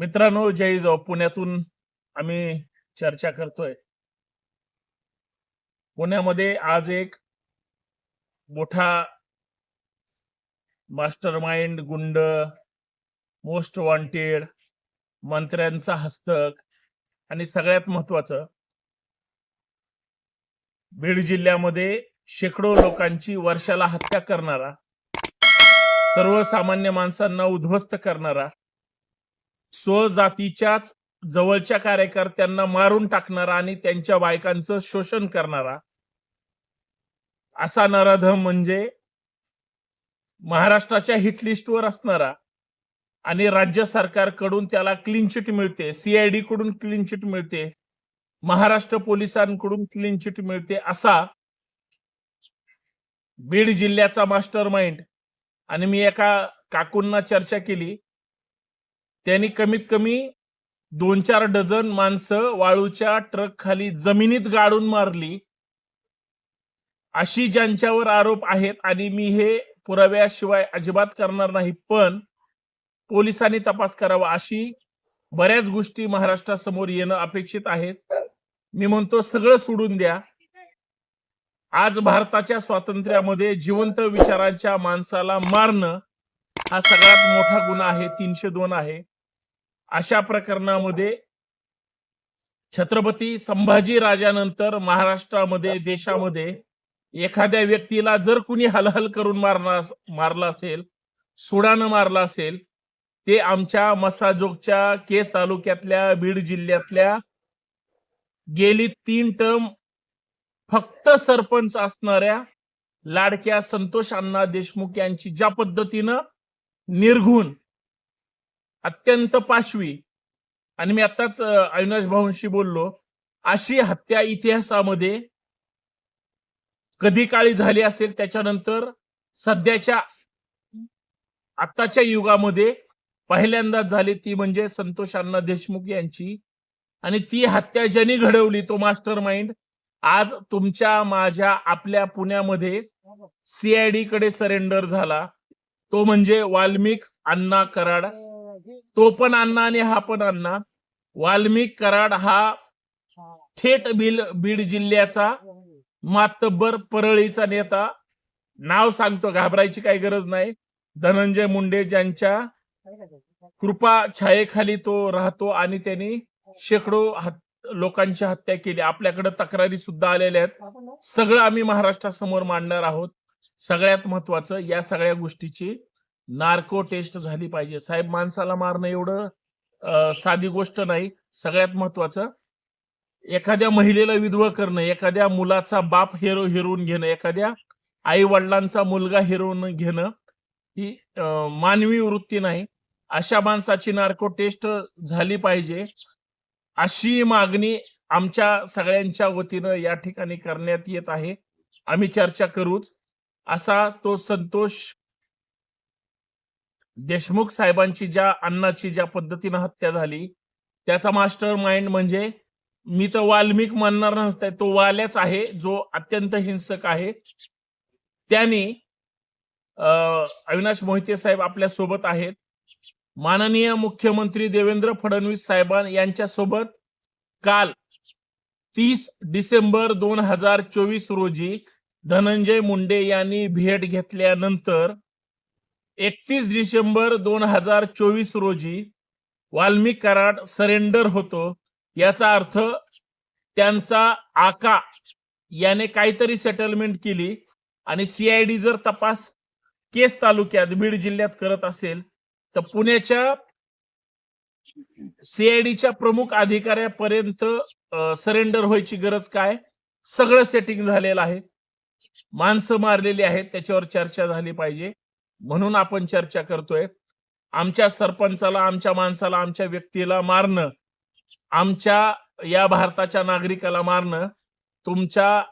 मित्रांनो जय जो पुण्यातून आम्ही चर्चा करतोय. पुण्यामध्ये आज एक मोठा मास्टर माइंड गुंड मोस्ट वॉन्टेड मंत्र्यांचा हस्तक आणि सगळ्यात महत्वाचं बीड जिल्ह्यामध्ये शेकडो लोकांची वर्षाला हत्या करणारा सर्वसामान्य माणसांना उद्ध्वस्त करणारा स्वजातीच्याच जवळच्या कार्यकर्त्यांना मारून टाकणारा आणि त्यांच्या बायकांचं शोषण करणारा असा नराधम म्हणजे महाराष्ट्राच्या हिटलिस्टवर असणारा आणि राज्य सरकारकडून त्याला क्लीन चिट मिळते सीआयडी कडून क्लीन चिट मिळते महाराष्ट्र पोलिसांकडून क्लीन चिट मिळते असा बीड जिल्ह्याचा मास्टर माइंड आणि मी एका काकूंना चर्चा केली. त्यांनी कमीत कमी दोन चार डझन माणसं वाळूच्या ट्रक खाली जमिनीत गाडून मारली. अशी ज्यांच्यावर आरोप आहेत आणि मी हे पुराव्याशिवाय अजिबात करणार नाही पण पोलिसांनी तपास करावा अशी बऱ्याच गोष्टी महाराष्ट्रासमोर येणं अपेक्षित आहेत. मी म्हणतो सगळं सोडून द्या. आज भारताच्या स्वातंत्र्यामध्ये जिवंत विचारांच्या माणसाला मारणं हा सगळ्यात मोठा गुन्हा आहे तीनशे दोन आहे. अशा प्रकरणामध्ये छत्रपती संभाजी राजानंतर महाराष्ट्रामध्ये देशामध्ये एखाद्या व्यक्तीला जर कुणी हलहल करून मारला मारला असेल सुडानं मारला असेल ते आमच्या मसाजोगच्या केस तालुक्यातल्या बीड जिल्ह्यातल्या गेली तीन टर्म फक्त सरपंच असणाऱ्या लाडक्या संतोष अण्णा देशमुख यांची ज्या पद्धतीनं निर्घुण अत्यंत पाशवी. आणि मी आताच अविनाश भाऊंशी बोललो अशी हत्या इतिहासामध्ये कधी काळी झाली असेल त्याच्यानंतर सध्याच्या आत्ताच्या युगामध्ये पहिल्यांदाच झाली ती म्हणजे संतोष अण्णा देशमुख यांची. आणि ती हत्या ज्यांनी घडवली तो मास्टर माइंड आज तुमच्या माझ्या आपल्या पुण्यामध्ये सीआयडी कडे सरेंडर झाला. तो म्हणजे वाल्मिक अण्णा कराड. तो पण अण्णा आणि हा पण अण्णा वाल्मिक कराड हा थेट बिल बीड जिल्ह्याचा मातब्बर परळीचा नेता. नाव सांगतो घाबरायची काही गरज नाही. धनंजय मुंडे ज्यांच्या कृपा छायेखाली तो राहतो आणि त्यांनी शेकडो लोकांची हत्या केली. आपल्याकडे तक्रारी सुद्धा आलेल्या आहेत. सगळं आम्ही महाराष्ट्रासमोर मांडणार आहोत. सगळ्यात महत्वाचं या सगळ्या गोष्टीची नार्को टेस्ट झाली पाहिजे. साहेब माणसाला मारणं एवढं साधी गोष्ट नाही. सगळ्यात महत्वाचं एखाद्या महिलेला विधवा करणं एखाद्या मुलाचा बाप हिरो हिरवून घेणं एखाद्या आई वडिलांचा मुलगा हिरवून घेणं ही मानवी वृत्ती नाही. अशा माणसाची नार्को टेस्ट झाली पाहिजे. अशी मागणी आमच्या सगळ्यांच्या वतीनं या ठिकाणी करण्यात येत आहे. आम्ही चर्चा करूच. असा तो संतोष देशमुख साहेबांची ज्या अण्णाची ज्या पद्धतीनं हत्या झाली त्याचा मास्टर माइंड म्हणजे मी तर वाल्मिक म्हणणार नसतंय तो वाल्याच आहे जो अत्यंत हिंसक आहे. त्यांनी अं, अविनाश मोहिते साहेब आपल्यासोबत आहेत. माननीय मुख्यमंत्री देवेंद्र फडणवीस साहेबां यांच्या सोबत काल तीस डिसेंबर दोन हजार चोवीस रोजी धनंजय मुंडे यांनी भेट घेतल्यानंतर एकतीस डिसेंबर दोन हजार चोवीस रोजी वाल्मिक कराड सरेंडर होतो. याचा अर्थ त्यांचा आका याने काहीतरी सेटलमेंट केली आणि सीआयडी जर तपास केस तालुक्यात बीड जिल्ह्यात करत असेल तर पुण्याच्या सीआयडीच्या प्रमुख अधिकाऱ्यापर्यंत सरेंडर व्हायची गरज काय? सगळं सेटिंग झालेलं आहे. माणसं मारलेली आहेत त्याच्यावर चर्चा झाली पाहिजे. म्हणून आपण चर्चा करतोय. आमच्या सरपंचाला आमच्या माणसाला आमच्या व्यक्तीला मारणं आमच्या या भारताच्या नागरिकाला मारणं तुमच्या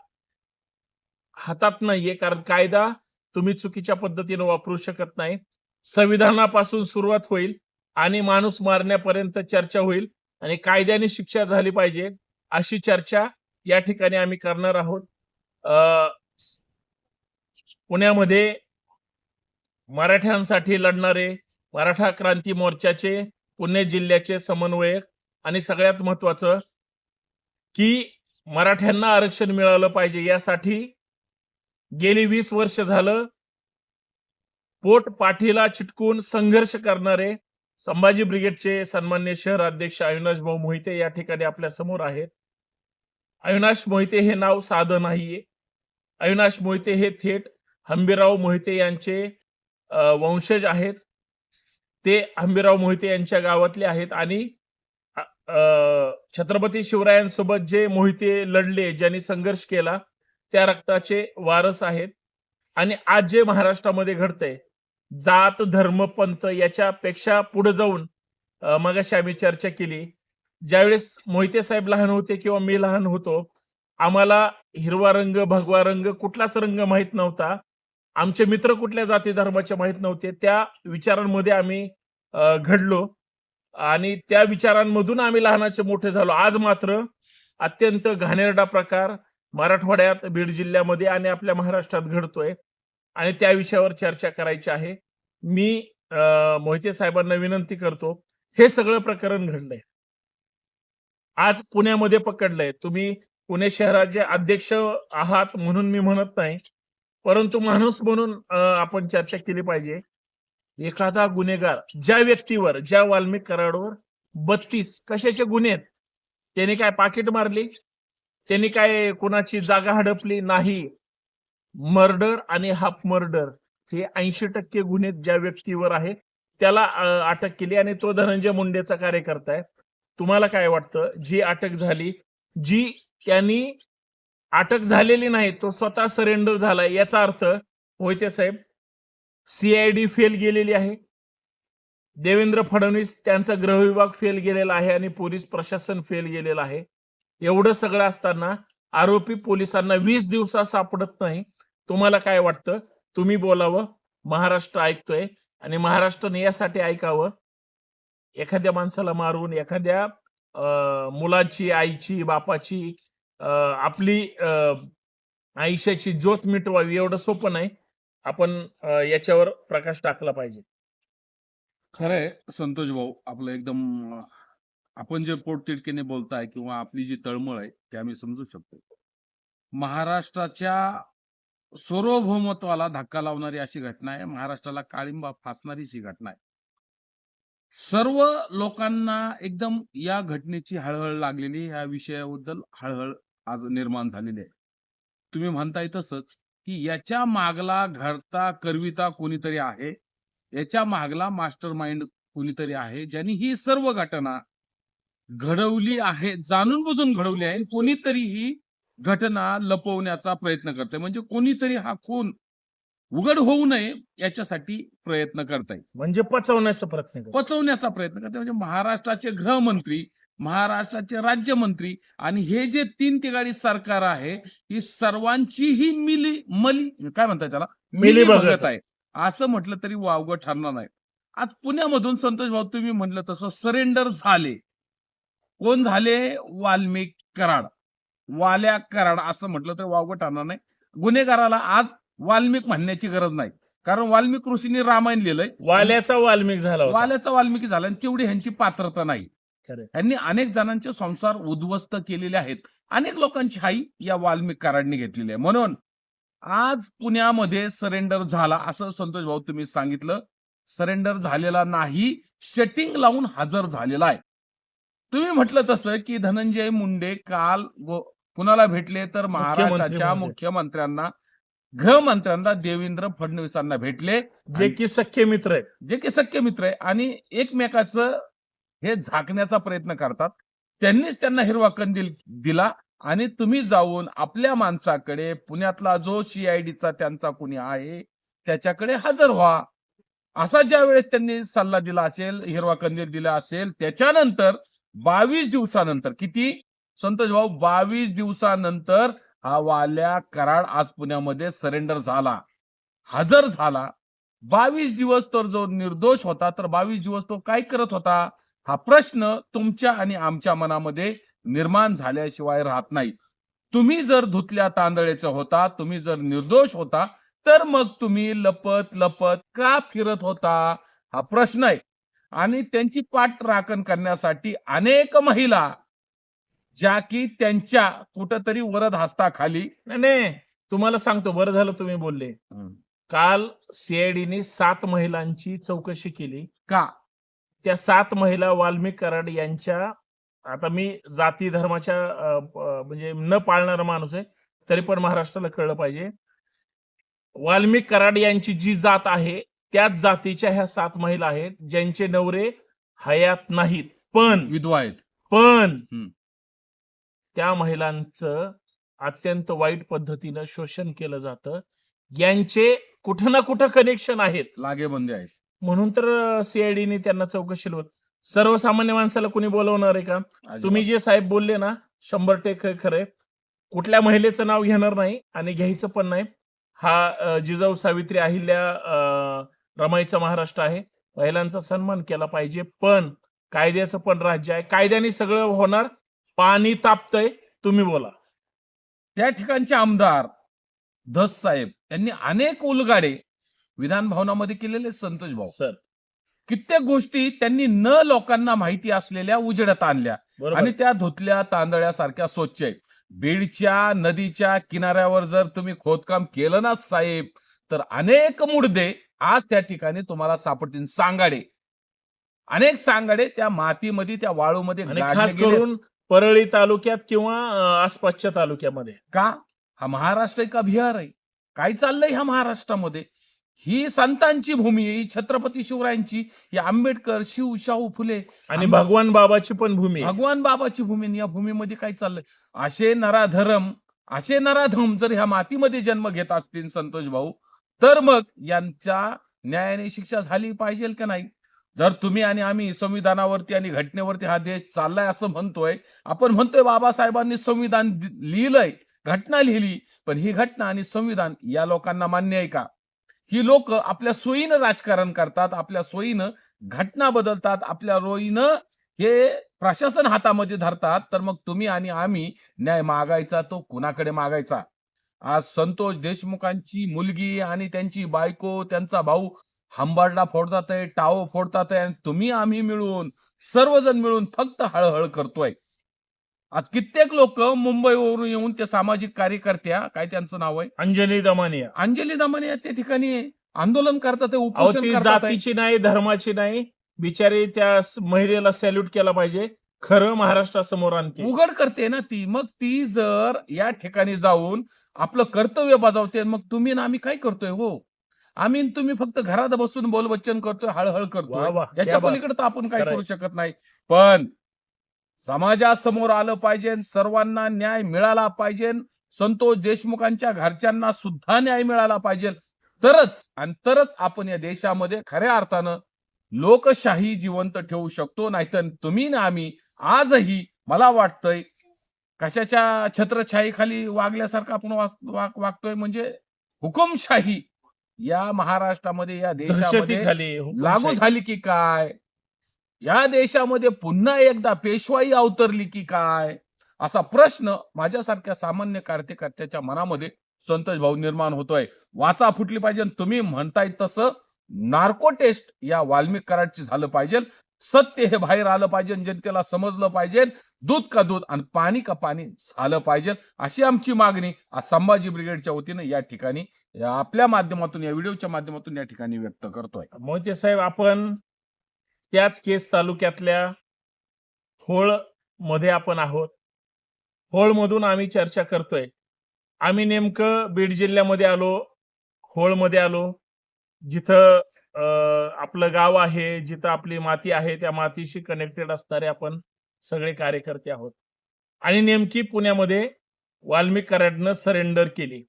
हातात नाहीये. कारण कायदा तुम्ही चुकीच्या पद्धतीने वापरू शकत नाही. संविधानापासून सुरुवात होईल आणि माणूस मारण्यापर्यंत चर्चा होईल आणि कायद्याने शिक्षा झाली पाहिजे अशी चर्चा या ठिकाणी आम्ही करणार आहोत. अं, पुण्यामध्ये मराठ्यांसाठी लढणारे मराठा क्रांती मोर्चाचे पुणे जिल्ह्याचे समन्वयक आणि सगळ्यात महत्वाचं की मराठ्यांना आरक्षण मिळालं पाहिजे. यासाठी गेली वीस वर्ष झालं पोट पाठीला चिटकून संघर्ष करणारे संभाजी ब्रिगेडचे सन्मान्य शहर अध्यक्ष अविनाश भाऊ मोहिते या ठिकाणी आपल्यासमोर आहेत. अविनाश मोहिते हे नाव साधं नाहीये. अविनाश मोहिते हे थेट हंबीराव मोहिते यांचे वंशज आहेत. ते आंबीराव मोहिते यांच्या गावातले आहेत आणि छत्रपती शिवरायांसोबत जे मोहिते लढले ज्यांनी संघर्ष केला त्या रक्ताचे वारस आहेत. आणि आज जे महाराष्ट्रामध्ये घडतंय जात धर्म पंथ याच्यापेक्षा पुढे जाऊन मगाशी आम्ही चर्चा केली. ज्यावेळेस मोहिते साहेब लहान होते किंवा मी लहान होतो आम्हाला हिरवा रंग भगवा रंग कुठलाच रंग माहीत नव्हता. आमचे मित्र कुठल्या जाती धर्माचे माहीत नव्हते. त्या विचारांमध्ये आम्ही घडलो. आणि त्या विचारांमधून आम्ही लहानाचे मोठे झालो. आज मात्र अत्यंत घाणेरडा प्रकार मराठवाड्यात बीड जिल्ह्यामध्ये आणि आपल्या महाराष्ट्रात घडतोय. आणि त्या विषयावर चर्चा करायची आहे. मी मोहिते साहेबांना विनंती करतो हे सगळं प्रकरण घडलंय. आज पुण्यामध्ये पकडलंय. तुम्ही पुणे शहराचे अध्यक्ष आहात म्हणून मी म्हणत नाही. परंतु माणूस म्हणून आपण चर्चा केली पाहिजे. एखादा गुन्हेगार ज्या व्यक्तीवर ज्या वाल्मिक कराडवर बत्तीस कशाचे गुन्हे आहेत? त्याने काय पाकिट मारली? त्यांनी काय कोणाची जागा हडपली? नाही. मर्डर आणि हाफ मर्डर हे ऐंशी टक्के गुन्हे ज्या व्यक्तीवर आहे त्याला अटक केली आणि तो धनंजय मुंडेचा कार्यकर्ता आहे. तुम्हाला काय वाटतं? जी अटक झाली जी त्यांनी अटक झालेली नाही तो स्वतः सरेंडर झालाय याचा अर्थ मोहिते साहेब सीआयडी फेल गेलेली आहे. देवेंद्र फडणवीस त्यांचा गृह विभाग फेल गेलेला आहे आणि पोलीस प्रशासन फेल गेलेलं आहे. एवढं सगळं असताना आरोपी पोलिसांना वीस दिवसात सापडत नाही. तुम्हाला काय वाटतं? तुम्ही बोलावं. महाराष्ट्र ऐकतोय आणि महाराष्ट्राने यासाठी ऐकावं. एखाद्या माणसाला मारून एखाद्या अं, मुलाची आईची बापाची आपली अं, आयुष्याची ज्योत मिटवावी एवढं सोपं नाही. आपण याच्यावर प्रकाश टाकला पाहिजे. खरंय संतोष भाऊ आपलं एकदम आपण जे पोटतिडकीने बोलताय किंवा आपली जी तळमळ आहे ते आम्ही समजू शकतो. महाराष्ट्राच्या सार्वभौमत्वाला धक्का लावणारी अशी घटना आहे. महाराष्ट्राला काळिंबा फासणारी ही घटना आहे. सर्व लोकांना एकदम या घटनेची हळहळ लागलेली या विषयाबद्दल हळहळ आज निर्माण झालेली आहे. तुम्ही म्हणताय तसंच की याच्या मागला घडता करविता कोणीतरी आहे? याच्या मागला मास्टर माइंड कोणीतरी आहे? ज्यांनी ही सर्व घटना घडवली आहे जाणून बुजून घडवली आहे कोणीतरी ही घटना लपवण्याचा प्रयत्न करते म्हणजे कोणीतरी हा खून उघड होऊ नये याच्यासाठी प्रयत्न करताय. म्हणजे पचवण्याचा प्रयत्न पचवण्याचा प्रयत्न करते म्हणजे महाराष्ट्राचे गृहमंत्री महाराष्ट्राचे राज्यमंत्री आणि हे जे तीन तिघाडी सरकार आहे ही सर्वांचीही मिली मली काय म्हणतात त्याला? मिलीभगत मिलीभगत आहे. असं म्हटलं तरी वावगं ठरणार नाही. आज पुण्यामधून संतोष भाऊ तुम्ही म्हणलं तसं सरेंडर झाले. कोण झाले? वाल्मिक कराड. वाल्या कराड असं म्हटलं तर वावगं ठरणार नाही. गुन्हेगाराला आज वाल्मिक म्हणण्याची गरज नाही. कारण वाल्मिक ऋषींनी रामायण लिहिलंय. वाल्याचा वाल्मिक झाला. वाल्याचा वाल्मिकी झाला आणि तेवढी ह्यांची पात्रता नाही. खरंय. यांनी अनेक जणांचे संसार उद्ध्वस्त केलेले आहेत. अनेक लोकांची हाई या वाल्मिक कराडनी घेतलेली आहे. म्हणून आज पुण्यामध्ये सरेंडर झाला असं संतोष भाऊ तुम्ही सांगितलं. सरेंडर झालेला नाही सेटिंग लावून हजर झालेला आहे. तुम्ही म्हटलं तसं की धनंजय मुंडे काल कुणाला भेटले तर महाराष्ट्राच्या. मुख्यमंत्र्यांना गृहमंत्र्यांना देवेंद्र फडणवीसांना भेटले. जे की सख्खे मित्र आहेत. जे की सख्य मित्र आहे आणि एकमेकाचं हे झाकण्याचा प्रयत्न करतात. त्यांनीच त्यांना हिरवा कंदील दिला आणि तुम्ही जाऊन आपल्या माणसाकडे पुण्यातला जो सीआयडीचा त्यांचा कुणी आहे त्याच्याकडे हजर व्हा. असा ज्या वेळेस त्यांनी सल्ला दिला असेल हिरवा कंदील दिला असेल त्याच्यानंतर बावीस दिवसानंतर किती? संतोष भाऊ बावीस दिवसानंतर हा वाल्या कराड आज पुण्यामध्ये सरेंडर झाला. हजर झाला. बावीस दिवस तर जो निर्दोष होता तर बावीस दिवस तो काय करत होता? हा प्रश्न तुमच्या आणि आमच्या मनामध्ये निर्माण झाल्याशिवाय राहत नाही. तुम्ही जर धुतल्या तांदळाचा होता तुम्ही जर निर्दोष होता तर मग तुम्ही लपत लपत का फिरत होता? हा प्रश्न आहे. आणि त्यांची पाठ राखण करण्यासाठी अनेक महिला ज्या की त्यांच्या कुठंतरी वरद हस्ताखाली नाही तुम्हाला सांगतो बरं झालं तुम्ही बोलले. काल सीआयडीने सात महिलांची चौकशी केली. का? त्या सात महिला वाल्मिक कराड यांच्या आता मी जाती धर्माच्या म्हणजे न पाळणारा माणूस आहे तरी पण महाराष्ट्राला कळलं पाहिजे. वाल्मिक कराड यांची जी जात आहे त्याच जातीच्या ह्या सात महिला आहेत ज्यांचे नवरे हयात नाहीत. पण विधवा आहेत. पण. त्या महिलांचं अत्यंत वाईट पद्धतीनं शोषण केलं जातं. यांचे कुठं ना कुठं कनेक्शन आहेत. लागेबंदी आहेत. म्हणून तर सीआयडीने त्यांना चौकशी होत सर्वसामान्य माणसाला कोणी बोलवणार आहे का. तुम्ही जे साहेब बोलले ना शंभर टक्के खरंय. कुठल्या महिलेचं नाव घेणार नाही आणि घ्यायचं पण नाही. हा जिजाऊ सावित्री अहिल्या अं, रमाईचा महाराष्ट्र आहे. महिलांचा सन्मान केला पाहिजे पण कायद्याचं पण राज्य आहे. कायद्याने सगळं होणार. पाणी तापतंय तुम्ही बोला. त्या ठिकाणचे आमदार धस साहेब यांनी अनेक उलगाडे विधान भवनामध्ये केलेले संतोष भाऊ. सर. कित्येक गोष्टी त्यांनी न लोकांना माहिती असलेल्या उजेडात आणल्या. आणि त्या धुतल्या तांदळ्यासारख्या स्वच्छ आहेत. बीडच्या नदीच्या किनाऱ्यावर जर तुम्ही खोदकाम केलं ना साहेब तर अनेक मुडदे आज त्या ठिकाणी तुम्हाला सापडतील. सांगाडे. अनेक सांगाडे त्या मातीमध्ये त्या वाळूमध्ये खास. करून परळी तालुक्यात किंवा आसपासच्या तालुक्यामध्ये. का? हा महाराष्ट्र एक बिहार आहे. काय चाललंय ह्या महाराष्ट्रामध्ये? ही संतांची भूमी ही छत्रपती शिवरायांची ही आंबेडकर शिव शाहू फुले आणि भगवान बाबाची पण भूमी आहे. भगवान बाबाची भूमी आणि या भूमीमध्ये काय चाललंय? असे नराधरम असे नराधम जर ह्या मातीमध्ये जन्म घेत असतील संतोष भाऊ तर मग यांच्या न्यायाने शिक्षा झाली पाहिजे का नाही? जर तुम्ही आणि आम्ही संविधानावरती आणि घटनेवरती हा देश चाललाय असं म्हणतोय आपण म्हणतोय बाबासाहेबांनी संविधान दि- लिहिलंय घटना लिहिली पण ही घटना आणि संविधान या लोकांना मान्य आहे का? ही लोक आपल्या सोयीनं राजकारण करतात आपल्या सोयीनं घटना बदलतात आपल्या रोईनं हे प्रशासन हातामध्ये धरतात तर मग तुम्ही आणि आम्ही न्याय मागायचा तो कुणाकडे मागायचा? आज संतोष देशमुखांची मुलगी आणि त्यांची बायको त्यांचा भाऊ हंबारडा फोडतात आहे टाव फोडतात आहे आणि तुम्ही आम्ही मिळून सर्वजण मिळून फक्त हळहळ करतोय. आज कित्येक लोक मुंबईवरून येऊन ते सामाजिक कार्यकर्त्या काय त्यांचं नाव आहे? अंजनी दमानिया. अंजली दमाने या त्या ठिकाणी आंदोलन करतात उपोषण. जातीची नाही धर्माची नाही. बिचारी त्या महिलेला सॅल्यूट केला पाहिजे. खरं महाराष्ट्रासमोर आणते उघड करते ना ती. मग ती जर या ठिकाणी जाऊन आपलं कर्तव्य बजावते मग तुम्ही ना आम्ही काय करतोय हो? आम्ही तुम्ही फक्त घरात बसून बोलबच्चन करतोय हळहळ करतोय. याच्या. पलीकडे तर आपण काय. करू शकत नाही. पण समाजासमोर आलं पाहिजे सर्वांना न्याय मिळाला पाहिजे. संतोष देशमुखांच्या घरच्यांना सुद्धा न्याय मिळाला पाहिजे. तरच आणि तरच आपण या देशामध्ये खऱ्या अर्थानं लोकशाही जिवंत ठेवू शकतो. नाहीतर तुम्ही ना आम्ही आजही मला वाटतंय कशाच्या छत्रछाईखाली वागल्यासारखं आपण वागतोय. म्हणजे हुकुमशाही या महाराष्ट्रामध्ये या देशामध्ये लागू. झाली की काय? या देशामध्ये पुन्हा एकदा पेशवाई अवतरली की काय? असा प्रश्न माझ्यासारख्या सामान्य कार्यकर्त्याच्या मनामध्ये संतोष भाऊ निर्माण होतोय. वाचा फुटली पाहिजे तुम्ही म्हणताय तसं नार्को टेस्ट या वाल्मिक कराडची झालं पाहिजे. सत्य हे बाहेर आलं पाहिजे जनतेला समजलं पाहिजे. दूध का दूध आणि पाणी का पाणी झालं पाहिजे अशी आमची मागणी आज संभाजी ब्रिगेडच्या वतीनं या ठिकाणी आपल्या माध्यमातून या व्हिडिओच्या माध्यमातून या ठिकाणी व्यक्त करतोय. मोहिते साहेब आपण त्याच केस तालुक्यातल्या होळमध्ये आपण आहोत. होळ मधून आम्ही चर्चा करतोय. आम्ही नेमकं बीड जिल्ह्यामध्ये आलो होळमध्ये आलो. जिथं अं, आपलं गाव आहे जिथं आपली माती आहे त्या मातीशी कनेक्टेड असणारे आपण सगळे कार्यकर्ते आहोत. आणि नेमकी पुण्यामध्ये वाल्मिक कराडनं सरेंडर केली.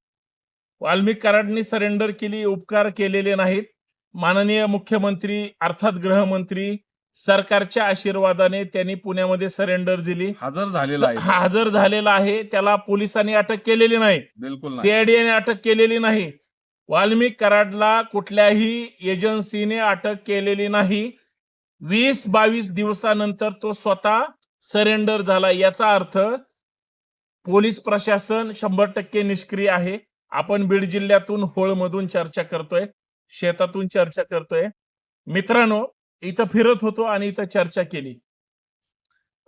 वाल्मिक कराडनी सरेंडर केली उपकार केलेले नाहीत. माननीय मुख्यमंत्री अर्थात गृहमंत्री सरकारच्या आशीर्वादाने त्यांनी पुण्यामध्ये सरेंडर दिली. हजर झालेला आहे. हजर झालेला आहे. त्याला पोलिसांनी अटक केलेली नाही. बिलकुल. सीआयडीने अटक केलेली नाही. वाल्मिक कराडला कुठल्याही एजन्सीने अटक केलेली नाही. वीस बावीस दिवसानंतर तो स्वतः सरेंडर झाला. याचा अर्थ पोलीस प्रशासन शंभर टक्के निष्क्रिय आहे. आपण बीड जिल्ह्यातून होळमधून चर्चा करतोय. शेतातून चर्चा करतोय. मित्रांनो इथं फिरत होतो आणि इथं चर्चा केली.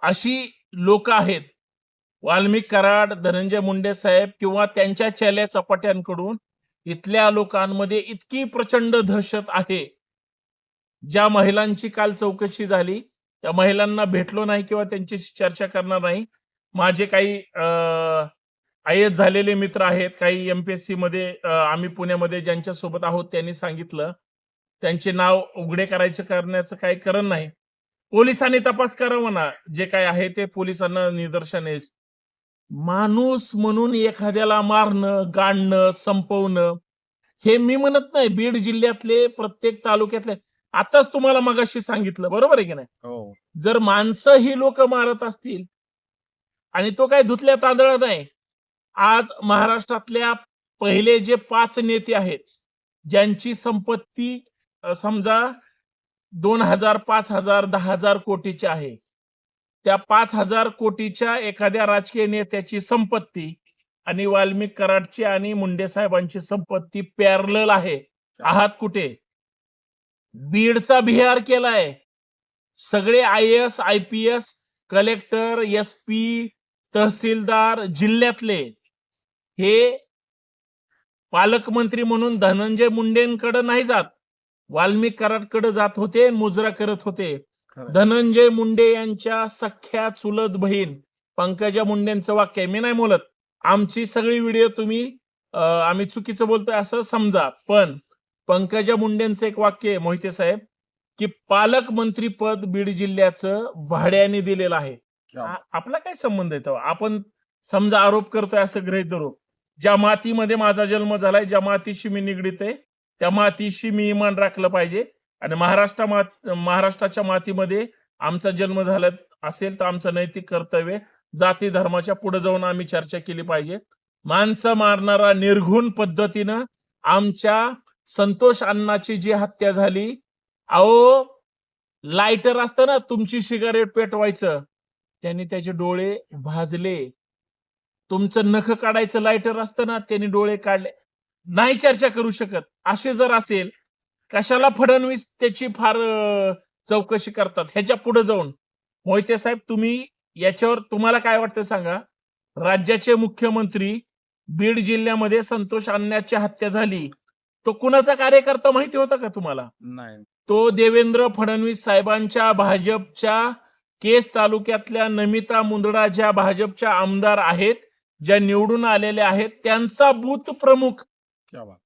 अशी लोक आहेत वाल्मिक कराड धनंजय मुंडे साहेब किंवा त्यांच्या चेल्या चपाट्यांकडून इथल्या लोकांमध्ये इतकी प्रचंड दहशत आहे. ज्या महिलांची काल चौकशी झाली त्या महिलांना भेटलो नाही किंवा त्यांच्याशी चर्चा करणार नाही. माझे काही आय एस झालेले मित्र आहेत. काही एमपीएससी मध्ये आम्ही पुण्यामध्ये ज्यांच्या सोबत आहोत त्यांनी सांगितलं. त्यांचे नाव उघडे करायचं करण्याचं काही कारण नाही. पोलिसांनी तपास करावा ना. जे काय आहे ते पोलिसांना निदर्शन येईल. माणूस म्हणून एखाद्याला मारणं गाडणं संपवणं हे मी म्हणत नाही. बीड जिल्ह्यातले प्रत्येक तालुक्यातले. आताच तुम्हाला मगाशी सांगितलं. बरोबर आहे की नाही? हो. जर माणसं ही लोक मारत असतील आणि तो काय धुतल्या तांदळा नाही आज महाराष्ट्रातल्या पहिले जे पाच नेते आहेत ज्यांची संपत्ती समजा दोन हजार पाच हजार दहा हजार कोटीची आहे. त्या पाच हजार कोटीच्या एखाद्या राजकीय नेत्याची संपत्ती आणि वाल्मिक कराडची आणि मुंडे साहेबांची संपत्ती पॅरल आहे. आहात कुठे? बीडचा बिहार केलाय. सगळे I S I P S collector S P तहसीलदार जिल्ह्यातले हे पालकमंत्री म्हणून धनंजय मुंडेंकडे नाही जात. वाल्मिक कराडकडे जात होते मुजरा करत होते. धनंजय मुंडे यांच्या सख्या चुलत बहीण पंकजा मुंडेंचं वाक्य आहे. मी नाही बोलत आमची सगळी व्हिडिओ तुम्ही आम्ही चुकीचं बोलतोय असं समजा. पण पंकजा मुंडेंचं एक वाक्य आहे मोहिते साहेब की पालकमंत्री पद बीड जिल्ह्याचं भाड्याने दिलेलं आहे. आपला काय संबंध आहे तेव्हा? आपण समजा आरोप करतोय असं गृहीत धरू. ज्या मातीमध्ये माझा जन्म झालाय ज्या मातीशी मी निगडीत आहे त्या मातीशी मी इमान राखलं पाहिजे. आणि महाराष्ट्र मात महाराष्ट्राच्या मातीमध्ये आमचा जन्म झाला असेल तर आमचं नैतिक कर्तव्य जाती धर्माच्या पुढे जाऊन आम्ही चर्चा केली पाहिजे. माणसं मारणारा निर्घुण पद्धतीनं आमच्या संतोष अण्णाची जी हत्या झाली अहो लायटर असतं ना तुमची सिगारेट पेटवायचं. त्यांनी त्याचे डोळे भाजले. तुमचं नख काढायचं लायटर असतं ना त्यांनी डोळे काढले. नाही चर्चा करू शकत. असे जर असेल कशाला फडणवीस त्याची फार चौकशी करतात? ह्याच्या पुढे जाऊन. मोहिते साहेब तुम्ही याच्यावर तुम्हाला काय वाटतं सांगा? राज्याचे मुख्यमंत्री बीड जिल्ह्यामध्ये संतोष अण्णाची हत्या झाली. तो कुणाचा कार्यकर्ता माहिती होता का तुम्हाला? नाही. तो देवेंद्र फडणवीस साहेबांच्या भाजपच्या केस तालुक्यातल्या नमिता मुंदडा ज्या भाजपच्या आमदार आहेत ज्या निवडून आलेल्या आहेत त्यांचा बूथ प्रमुख. क्या बात.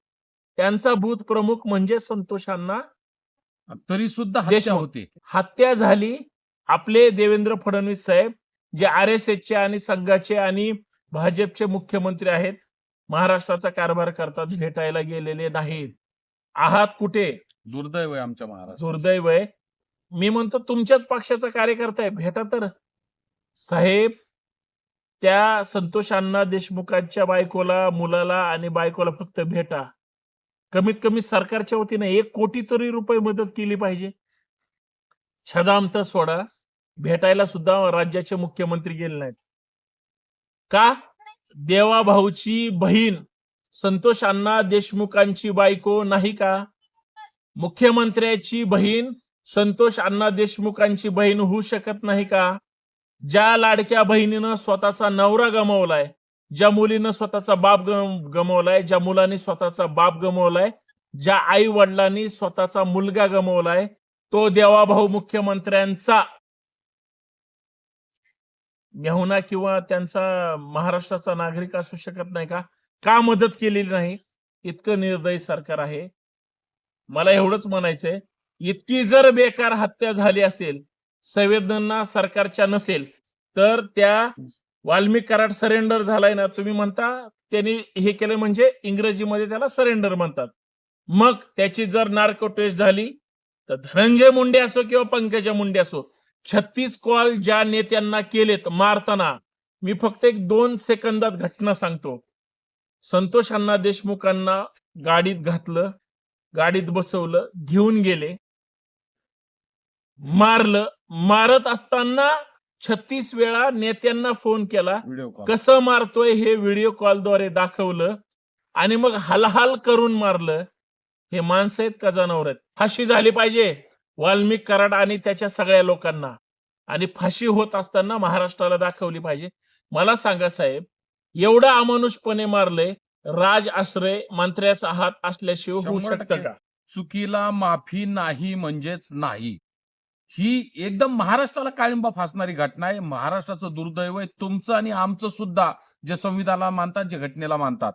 त्यांचा बूथ प्रमुख म्हणजे संतोषांना तरी सुद्धा हत्या. होते. हत्या झाली. आपले देवेंद्र फडणवीस साहेब जे आर एस एसचे आणि संघाचे आणि भाजपचे मुख्यमंत्री आहेत महाराष्ट्राचा कारभार करतात भेटायला गेलेले नाहीत. आहात कुठे? दुर्दैव आहे आमच्या महाराष्ट्र दुर्दैव आहे. मी म्हणतो तुमच्याच पक्षाचा कार्यकर्ता आहे. भेटा तर. साहेब त्या संतोष अण्णा देशमुखांच्या बायकोला मुलाला आणि बायकोला फक्त भेटा. कमीत कमी सरकारच्या वतीने एक कोटी तरी रुपये मदत केली पाहिजे. छदाम तर सोडा. भेटायला सुद्धा राज्याचे मुख्यमंत्री गेले नाहीत. का? देवा भाऊची बहीण संतोष अण्णा देशमुखांची बायको नाही का? मुख्यमंत्र्याची बहीण संतोष अण्णा देशमुखांची बहीण होऊ शकत नाही का? ज्या लाडक्या बहिणीनं स्वतःचा नवरा गमावलाय ज्या मुलीनं स्वतःचा बाप गम- गमावलाय ज्या मुलांनी स्वतःचा बाप गमावलाय ज्या आई वडिलांनी स्वतःचा मुलगा गमावलाय तो देवाभाऊ मुख्यमंत्र्यांचा मेहुना किंवा त्यांचा महाराष्ट्राचा नागरिक असू शकत नाही का? का मदत केलेली नाही? इतकं निर्दयी सरकार आहे. मला एवढंच म्हणायचंय इतकी जर बेकार हत्या झाली असेल संवेदना सरकारच्या नसेल तर त्या वाल्मिक कराड सरेंडर झालाय ना तुम्ही म्हणता त्यांनी हे केलं म्हणजे इंग्रजीमध्ये त्याला सरेंडर म्हणतात. मग त्याची जर नार्को टेस्ट झाली तर धनंजय मुंडे असो किंवा पंकजा मुंडे असो छत्तीस कॉल ज्या नेत्यांना केलेत मारताना मी फक्त एक दोन सेकंदात घटना सांगतो. संतोष अण्णा देशमुखांना गाडीत घातलं गाडीत बसवलं घेऊन गेले मारलं मारत असताना छत्तीस वेळा नेत्यांना फोन केला कसं मारतोय हे व्हिडिओ कॉलद्वारे दाखवलं आणि मग हलहाल करून मारलं. हे माणसं आहेत का जनावर आहेत? फाशी झाली पाहिजे. वाल्मिक कराड आणि त्याच्या सगळ्या लोकांना. आणि फाशी होत असताना महाराष्ट्राला दाखवली पाहिजे. मला सांगा साहेब एवढं अमानुषपणे मारले राज आश्रय मंत्र्याचा हात असल्याशिवाय होऊ शकतं. का? चुकीला माफी नाही म्हणजेच नाही. ही एकदम महाराष्ट्राला काळिंबा फासणारी घटना आहे. महाराष्ट्राचं दुर्दैव आहे. तुमचं आणि आमचं सुद्धा जे संविधानाला मानतात जे घटनेला मानतात.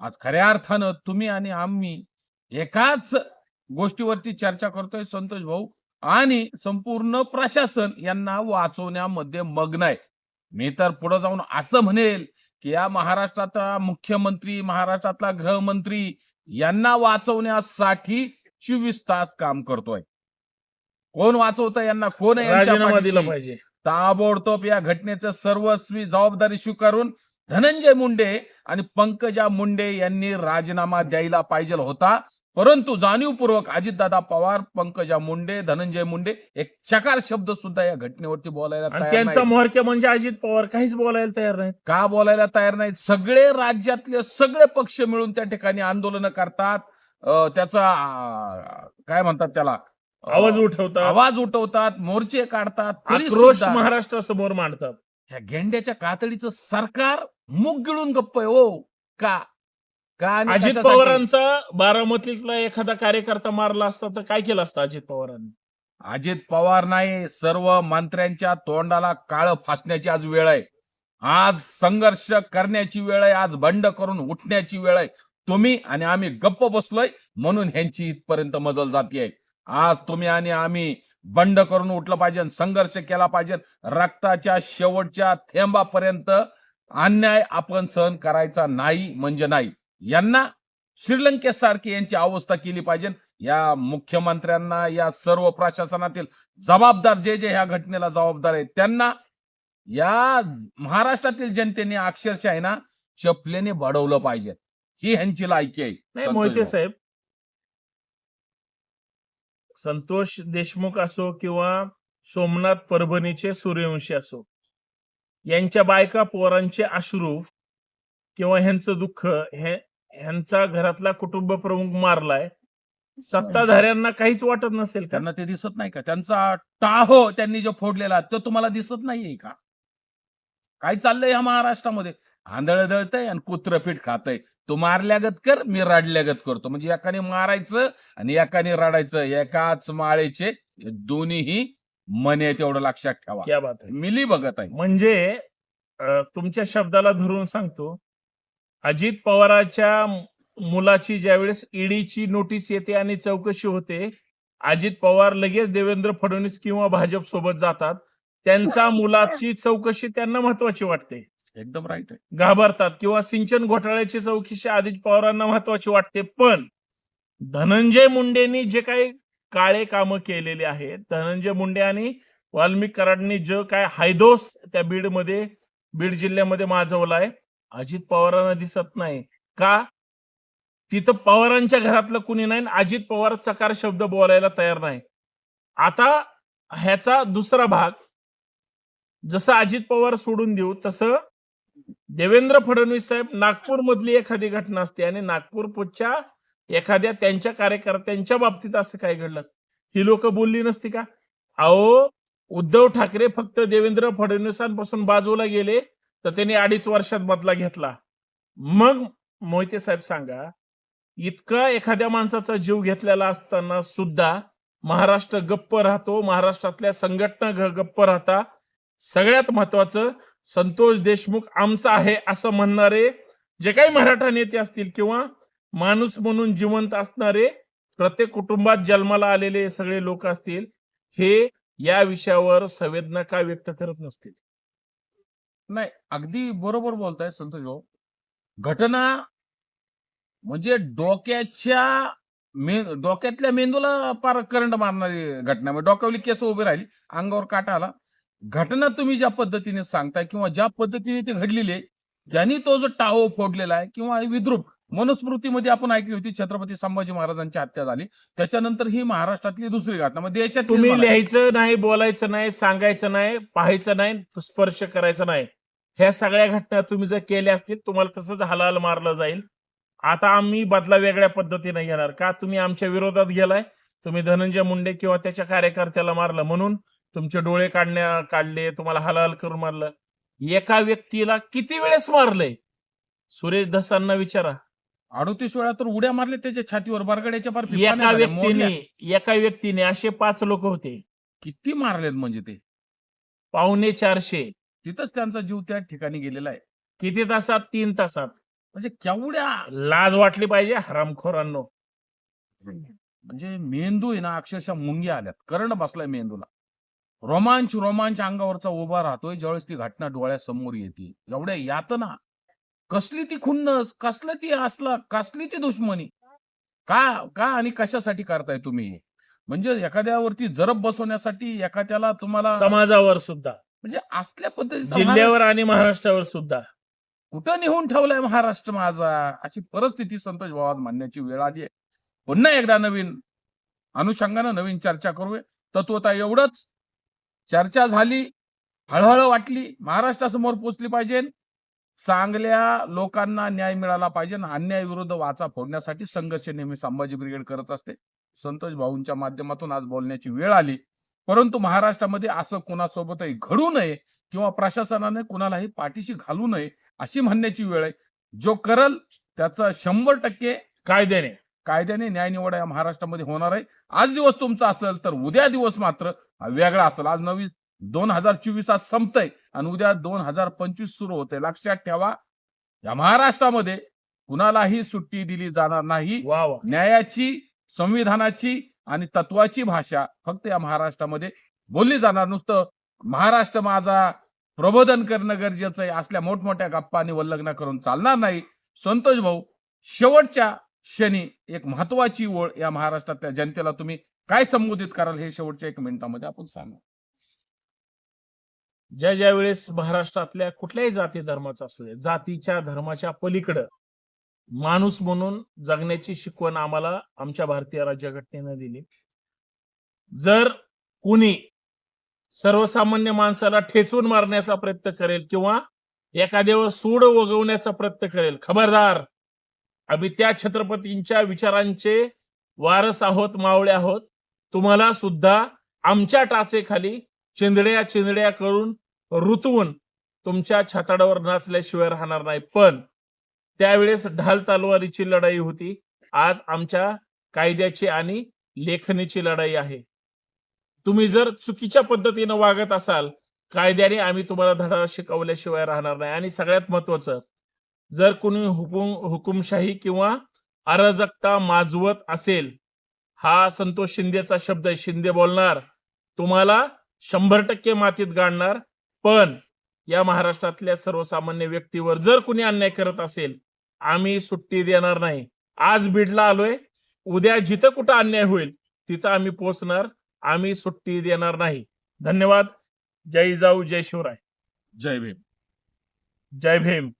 आज खऱ्या अर्थानं तुम्ही आणि आम्ही एकाच गोष्टीवरती चर्चा करतोय संतोष भाऊ. आणि संपूर्ण प्रशासन यांना वाचवण्यामध्ये मग्न आहे. मी तर पुढे जाऊन असं म्हणेल की या महाराष्ट्राचा मुख्यमंत्री महाराष्ट्रातला गृहमंत्री यांना वाचवण्यासाठी चोवीस तास काम करतोय. कोण वाचवतं यांना? कोण आहे यांच्या राजीनामा दिला पाठीशी? पाहिजे. ताबडतोब या घटनेचं सर्वस्वी जबाबदारी स्वीकारून धनंजय मुंडे आणि पंकजा मुंडे यांनी राजीनामा द्यायला पाहिजे होता. परंतु जाणीवपूर्वक अजितदादा पवार पंकजा मुंडे धनंजय मुंडे एक चकार शब्द सुद्धा या घटनेवरती बोलायला आणि तयार त्यांचा नाहीत. म्होरक्या म्हणजे अजित पवार काहीच बोलायला तयार नाहीत. का बोलायला तयार नाहीत? सगळे राज्यातले सगळे पक्ष मिळून त्या ठिकाणी आंदोलन करतात. अं, त्याचा काय म्हणतात त्याला? आवाज उठवतात. आवाज उठवतात मोर्चे काढतात तरी आक्रोश महाराष्ट्रासमोर मांडतात. ह्या गेंड्याच्या कातडीचं सरकार मुग गिळून गप्प आहे हो. का? का अजित? पवारांचा बारामतीतला एखादा कार्यकर्ता मारला असता तर काय केलं असतं अजित पवारांनी? अजित पवार नाही सर्व मंत्र्यांच्या तोंडाला काळ फासण्याची आज वेळ आहे. आज संघर्ष करण्याची वेळ आहे आज बंड करून उठण्याची वेळ आहे. तुम्ही आणि आम्ही गप्प बसलोय म्हणून ह्यांची इथपर्यंत मजल जातीये. आज तुम्ही आणि आम्ही बंड करून उठलं पाहिजे संघर्ष केला पाहिजे. रक्ताच्या शेवटच्या थेंबापर्यंत अन्याय आपण सहन करायचा नाही म्हणजे नाही. यांना श्रीलंकेसारखी यांची अवस्था केली पाहिजे. या मुख्यमंत्र्यांना या सर्व प्रशासनातील जबाबदार जे जे ह्या घटनेला जबाबदार आहेत त्यांना या महाराष्ट्रातील जनतेने अक्षरशः आहे ना चपलेने बडवलं पाहिजे. ही ह्यांची लायकी आहे. मोहिते. साहेब संतोष देशमुख असो किंवा सोमनाथ परभणीचे सूर्यवंशी असो यांच्या बायका पोरांचे अश्रू किंवा ह्यांचं दुःख हे ह्यांचा घरातला कुटुंब प्रमुख मारलाय सत्ताधाऱ्यांना काहीच वाटत नसेल का? त्यांना ते दिसत नाही का? त्यांचा टाहो त्यांनी जो फोडलेला तो तुम्हाला दिसत नाहीये का? काय चाललंय ह्या महाराष्ट्रामध्ये? आंधळ दळतय आणि कुत्र पीठ खातय. तू मारल्यागत कर मी रडल्यागत करतो. म्हणजे एकाने मारायचं आणि एकाने रडायचं. एकाच माळेचे दोन्हीही मने तेवढं लक्षात ठेवा. क्या बात आहे. मिली बघत आहे. म्हणजे तुमच्या शब्दाला धरून सांगतो अजित पवाराच्या मुलाची ज्यावेळेस ईडीची नोटीस येते आणि चौकशी होते अजित पवार लगेच देवेंद्र फडणवीस किंवा भाजप सोबत जातात. त्यांच्या मुलाची चौकशी त्यांना महत्वाची वाटते. एकदम राईट आहे. घाबरतात किंवा सिंचन घोटाळ्याची चौकशी अजित पवारांना महत्वाची वाटते पण धनंजय मुंडेंनी जे काही काळे कामं केलेले आहेत धनंजय मुंडे आणि वाल्मिक कराडनी जो काय हायदोस त्या बीडमध्ये बीड जिल्ह्यामध्ये माजवलाय अजित पवारांना दिसत नाही. का? तिथं पवारांच्या घरातलं कुणी नाही अजित पवार चकार शब्द बोलायला तयार नाही. आता ह्याचा दुसरा भाग जसं अजित पवार सोडून देऊ तसं देवेंद्र फडणवीस साहेब नागपूर मधली एखादी घटना असते आणि नागपूरच्या एखाद्या त्यांच्या कार्यकर्त्यांच्या बाबतीत असं काय घडलं असतं. ही लोक बोलली नसती का? अहो उद्धव ठाकरे फक्त देवेंद्र फडणवीसांपासून बाजूला गेले तर त्यांनी अडीच वर्षात बदला घेतला. मग मोहिते साहेब सांगा इतका एखाद्या माणसाचा जीव घेतलेला असताना सुद्धा महाराष्ट्र गप्प राहतो महाराष्ट्रातल्या संघटना गप्प राहता. सगळ्यात महत्वाचं संतोष देशमुख आमचा आहे असं म्हणणारे जे काही मराठा नेते असतील किंवा माणूस म्हणून जिवंत असणारे प्रत्येक कुटुंबात जन्माला आलेले सगळे लोक असतील हे या विषयावर संवेदना का व्यक्त करत नसतील? नाही अगदी बरोबर बोलताय संतोष भाऊ. घटना म्हणजे डोक्याच्या मे डोक्यातल्या मेंदूला पार करंट मारणारी घटना. म्हणजे डोक्यावली केस उभी राहिली अंगावर काटा आला. घटना तुम्ही ज्या पद्धतीने सांगताय किंवा ज्या पद्धतीने ती घडलेली आहे ज्यांनी तो जो टाहो फोडलेला आहे किंवा विद्रूप मनुस्मृतीमध्ये आपण ऐकली होती छत्रपती संभाजी महाराजांची हत्या झाली. त्याच्यानंतर ही महाराष्ट्रातली दुसरी घटना म्हणजे देशात तुम्ही लिहायचं नाही बोलायचं नाही सांगायचं नाही पाहायचं नाही स्पर्श करायचा नाही. ह्या सगळ्या घटना तुम्ही जर केल्या असतील तुम्हाला तसंच हलाल मारलं जाईल. आता आम्ही बदला वेगळ्या पद्धतीने घेणार का? तुम्ही आमच्या विरोधात गेलाय तुम्ही धनंजय मुंडे किंवा त्याच्या कार्यकर्त्याला मारलं. म्हणून तुमचे डोळे काढण्या काढले तुम्हाला हलाल करून मारलं. एका व्यक्तीला किती वेळेस मारलंय? सुरेश धसांना विचारा. अडोतीस वेळा तर उड्या मारले त्याच्या छातीवर बरगड्याच्या पार एका व्यक्तीने. एका व्यक्तीने असे पाच लोक होते. किती मारलेत म्हणजे ते? पावणे चारशे. तिथंच त्यांचा जीव त्या ठिकाणी गेलेला आहे. किती तासात? तीन तासात. म्हणजे केवढ्या? लाज वाटली पाहिजे हरामखोरांनो. म्हणजे मेंदू आहे ना अक्षरशः मुंग्या आल्यात. करण बसलाय मेंदूला. रोमांच रोमांच अंगावरचा उभा राहतोय ज्यावेळेस ती घटना डोळ्यासमोर येते. एवढ्या यातना. कसली ती खुन्नस कसलं ती असला कसली ती दुश्मनी? का का आणि कशासाठी करताय तुम्ही? म्हणजे एखाद्यावरती जरब बसवण्यासाठी एखाद्याला तुम्हाला समाजावर सुद्धा. म्हणजे असल्या पद्धतीचा जिल्ह्यावर आणि महाराष्ट्रावर सुद्धा. कुठं नेऊन ठेवलाय महाराष्ट्र माझा? अशी परिस्थिती संतोष भावात मानण्याची वेळ आली आहे. पुन्हा एकदा नवीन अनुषंगानं नवीन चर्चा करूया. तत्वता एवढंच. चर्चा झाली हळहळ वाटली महाराष्ट्रासमोर पोचली पाहिजे. चांगल्या लोकांना न्याय मिळाला पाहिजे अन्याय विरुद्ध वाचा फोडण्यासाठी संघर्ष नेहमी संभाजी ब्रिगेड करत असते. संतोष भाऊंच्या माध्यमातून आज बोलण्याची वेळ आली. परंतु महाराष्ट्रामध्ये असं कुणासोबतही घडू नये किंवा प्रशासनाने कुणालाही पाठीशी घालू नये अशी म्हणण्याची वेळ आहे. जो करल त्याचं शंभर टक्के कायद्याने. कायद्याने न्याय निवडा या महाराष्ट्रामध्ये होणार आहे. आज दिवस तुमचा असेल तर उद्या दिवस मात्र वेगळा असेल. आज नवीन दोन हजार चोवीस आज संपतंय आणि उद्या दोन हजार पंचवीस सुरू होते लक्षात ठेवा या महाराष्ट्रामध्ये कुणालाही सुट्टी दिली जाणार नाही. वा वा. न्यायाची संविधानाची आणि तत्वाची भाषा फक्त या महाराष्ट्रामध्ये बोलली जाणार. नुसतं महाराष्ट्र माझा प्रबोधन करणं गरजेचं आहे. असल्या मोठमोठ्या गप्पा आणि वल्लग्न करून चालणार नाही. संतोष भाऊ शेवटच्या शनी एक महत्वाची ओळ या महाराष्ट्रातल्या जनतेला तुम्ही काय संबोधित कराल हे शेवटच्या एक मिनिटामध्ये आपण सांगा. ज्या ज्या वेळेस महाराष्ट्रातल्या कुठल्याही जाती धर्माचा असू दे जातीच्या धर्माच्या पलीकडं माणूस म्हणून जगण्याची शिकवण आम्हाला आमच्या भारतीय राज्यघटनेनं दिली. जर कुणी सर्वसामान्य माणसाला ठेचून मारण्याचा प्रयत्न करेल किंवा एखाद्यावर सूड वगवण्याचा प्रयत्न करेल खबरदार! आम्ही त्या छत्रपतींच्या विचारांचे वारस आहोत मावळे आहोत. तुम्हाला सुद्धा आमच्या टाचेखाली चिंदड्या चिंदड्या करून रुतवून तुमच्या छाताडावर नाचल्याशिवाय राहणार नाही. पण त्यावेळेस ढाल तालवारीची लढाई होती. आज आमच्या कायद्याची आणि लेखणीची लढाई आहे. तुम्ही जर चुकीच्या पद्धतीनं वागत असाल कायद्याने आम्ही तुम्हाला धडा शिकवल्याशिवाय राहणार नाही. आणि सगळ्यात महत्वाचं जर कोणी हुकुम हुकुमशाही किंवा अराजकता माजवत असेल हा संतोष शिंदेचा शब्द आहे. शिंदे बोलणार तुम्हाला शंभर टक्के मातीत गाडणार. पण या महाराष्ट्रातल्या सर्वसामान्य व्यक्तीवर जर कुणी अन्याय करत असेल आम्ही सुट्टी देणार नाही. आज बीडला आलोय. उद्या जिथं कुठं अन्याय होईल तिथं आम्ही पोहोचणार. आम्ही सुट्टी देणार नाही. धन्यवाद. जय जाऊ जय शिवराय. जय भीम. जय भीम.